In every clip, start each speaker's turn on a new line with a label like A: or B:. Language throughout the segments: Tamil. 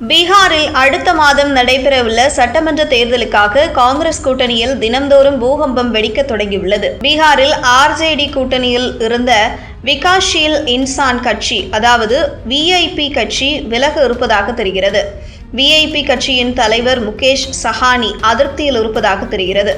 A: பீகாரில் அடுத்த மாதம் நடைபெறவுள்ள சட்டமன்ற தேர்தலுக்காக காங்கிரஸ் கூட்டணியில் தினம்தோறும் பூகம்பம் வெடிக்க தொடங்கியுள்ளது. பீகாரில் ஆர்ஜேடி கூட்டணியில் இருந்த விகாஷீல் இன்சான் கட்சி அதாவது விஐபி கட்சி விலக இருப்பதாக தெரிகிறது. விஐபி கட்சியின் தலைவர் முகேஷ் சஹானி அதிருப்தியில் இருப்பதாக தெரிகிறது.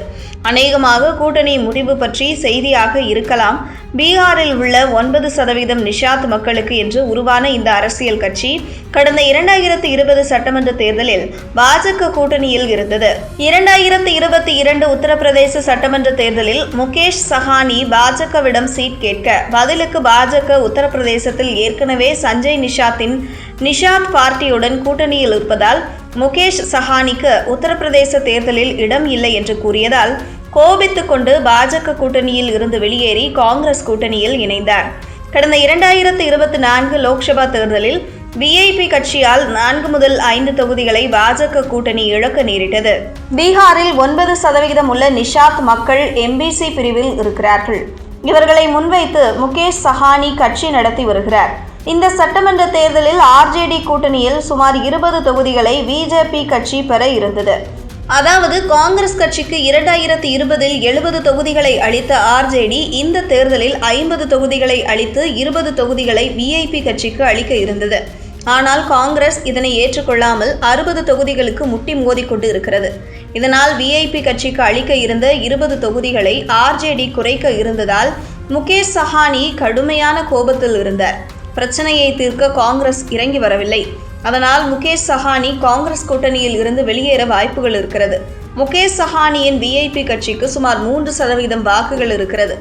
A: அநேகமாக கூட்டணி முடிவு பற்றி செய்தியாக இருக்கலாம். பீகாரில் உள்ள ஒன்பது சதவீதம் நிஷாத் மக்களுக்கு என்று உருவான இந்த அரசியல் கட்சி கடந்த இரண்டாயிரத்தி இருபது சட்டமன்ற தேர்தலில் பாஜக கூட்டணியில் இருந்தது. இரண்டாயிரத்தி இருபத்தி இரண்டு உத்தரப்பிரதேச சட்டமன்ற தேர்தலில் முகேஷ் சஹானி பாஜகவிடம் சீட் கேட்க பதிலுக்கு பாஜக உத்தரப்பிரதேசத்தில் ஏற்கனவே சஞ்சய் நிஷாத்தின் நிஷாத் பார்ட்டியுடன் கூட்டணியில் இருப்பதால் முகேஷ் சஹானிக்கு உத்தரப்பிரதேச தேர்தலில் இடம் இல்லை என்று கூறியதால் கோபித்துக் கொண்டு பாஜக கூட்டணியில் இருந்து வெளியேறி காங்கிரஸ் கூட்டணியில் இணைந்தார். கடந்த இரண்டாயிரத்து இருபத்தி நான்கு லோக்சபா தேர்தலில் விஐபி கட்சியால் நான்கு முதல் ஐந்து தொகுதிகளை பாஜக கூட்டணி இழக்க நேரிட்டது. பீகாரில் ஒன்பது சதவிகிதம் உள்ள நிஷாத் மக்கள் எம்பிசி பிரிவில் இருக்கிறார்கள். இவர்களை முன்வைத்து முகேஷ் சஹானி கட்சி நடத்தி வருகிறார். இந்த சட்டமன்ற தேர்தலில் ஆர்ஜேடி கூட்டணியில் சுமார் இருபது தொகுதிகளை பிஜேபி கட்சி பெற இருந்தது. அதாவது காங்கிரஸ் கட்சிக்கு இரண்டாயிரத்தி இருபதில் எழுபது தொகுதிகளை அளித்த ஆர்ஜேடி இந்த தேர்தலில் ஐம்பது தொகுதிகளை அளித்து இருபது தொகுதிகளை விஐபி கட்சிக்கு அளிக்க இருந்தது. ஆனால் காங்கிரஸ் இதனை ஏற்றுக்கொள்ளாமல் அறுபது தொகுதிகளுக்கு முட்டி மோதிக்கொண்டு இருக்கிறது. இதனால் விஐபி கட்சிக்கு அளிக்க இருந்த இருபது தொகுதிகளை ஆர்ஜேடி குறைக்க இருந்ததால் முகேஷ் சஹானி கடுமையான கோபத்தில் இருந்தார். பிரச்சனையை தீர்க்க காங்கிரஸ் இறங்கி வரவில்லை. அதனால் முகேஷ் சஹானி காங்கிரஸ் கூட்டணியில் இருந்து வெளியேற வாய்ப்புகள் இருக்கிறது. முகேஷ் சஹானியின் விஐபி கட்சிக்கு சுமார் மூன்று சதவீதம் வாக்குகள் இருக்கிறது.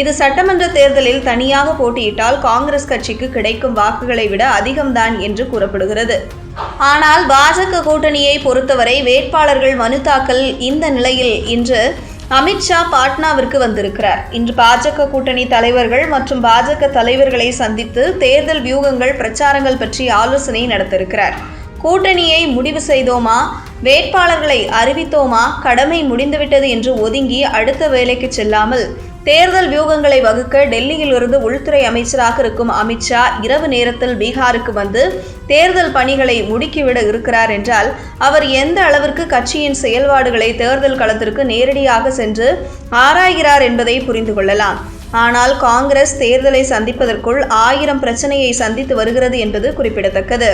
A: இது சட்டமன்ற தேர்தலில் தனியாக போட்டியிட்டால் காங்கிரஸ் கட்சிக்கு கிடைக்கும் வாக்குகளை விட அதிகம்தான் என்று கூறப்படுகிறது. ஆனால் பாஜக கூட்டணியை பொறுத்தவரை வேட்பாளர்கள் மனு தாக்கல் இந்த நிலையில் இன்று அமித்ஷா பாட்னாவிற்கு வந்திருக்கிறார். இன்று பாஜக கூட்டணி தலைவர்கள் மற்றும் பாஜக தலைவர்களை சந்தித்து தேர்தல் வியூகங்கள் பிரச்சாரங்கள் பற்றி ஆலோசனை நடத்திருக்கிறார். கூட்டணியை முடிவு செய்தோமா? வேட்பாளர்களை அறிவித்தோமா? கடமை முடிந்துவிட்டது என்று ஒதுங்கி அடுத்த வேலைக்கு செல்லாமல் தேர்தல் வியூகங்களை வகுக்க டெல்லியில் இருந்து உள்துறை அமைச்சராக இருக்கும் அமித்ஷா இரவு நேரத்தில் பீகாருக்கு வந்து தேர்தல் பணிகளை முடுக்கிவிட இருக்கிறார் என்றால் அவர் எந்த அளவிற்கு கட்சியின் செயல்பாடுகளை தேர்தல் களத்திற்கு நேரடியாக சென்று ஆராய்கிறார் என்பதை புரிந்து கொள்ளலாம். ஆனால் காங்கிரஸ் தேர்தலை சந்திப்பதற்குள் ஆயிரம் பிரச்சனையை சந்தித்து வருகிறது என்பது குறிப்பிடத்தக்கது.